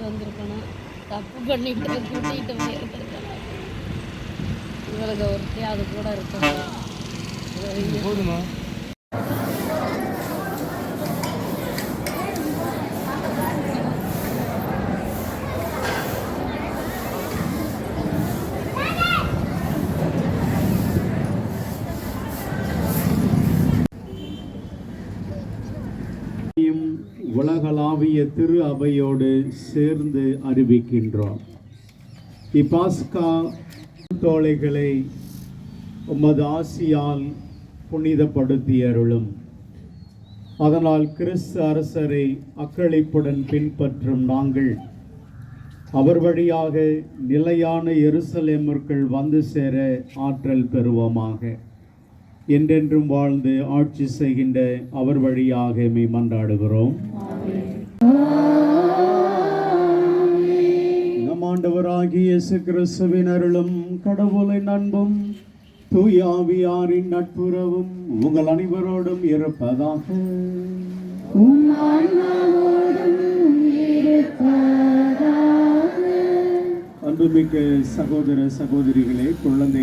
கூட்டிகிட்டு வந்திருக்கணும் தப்பு பண்ணிட்டு கூட்டிகிட்டு போயிருந்திருக்கணும் இவளுக்கு ஒருத்தையும் அது கூட இருக்கணும் போதுமா? உலகளாவிய திரு அவையோடு சேர்ந்து அறிவிக்கின்றோம். இப்பாஸ்கா தோழைகளை உமது ஆசியால் புனிதப்படுத்தி அருளும் அதனால் கிறிஸ்து அரசரை அக்களிப்புடன் பின்பற்றும் நாங்கள் அவர் வழியாக நிலையான எருசலேமர்கள் வந்து சேர ஆற்றல் பெறுவோமாக. என்றென்றும் வாழ்ந்து ஆட்சி செய்கின்ற அவர் வழியாக மெய் மன்றாடுகிறோம். நம் ஆண்டவராகிய இயேசு கிறிஸ்துவின் அருளும் கடவுளின் அன்பும் தூயாவியாரின் நட்புறவும் உங்கள் அனைவரோடும் இருப்பதாக. அன்புமிக்க சகோதர சகோதரிகளே குழந்தை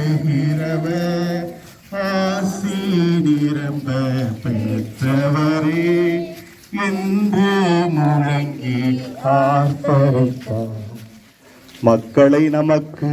பெயரால் ஆசி நிரம்ப பெற்றவரே என்று முழங்கி ஆர்ப்பரித்தார் மக்களை நமக்கு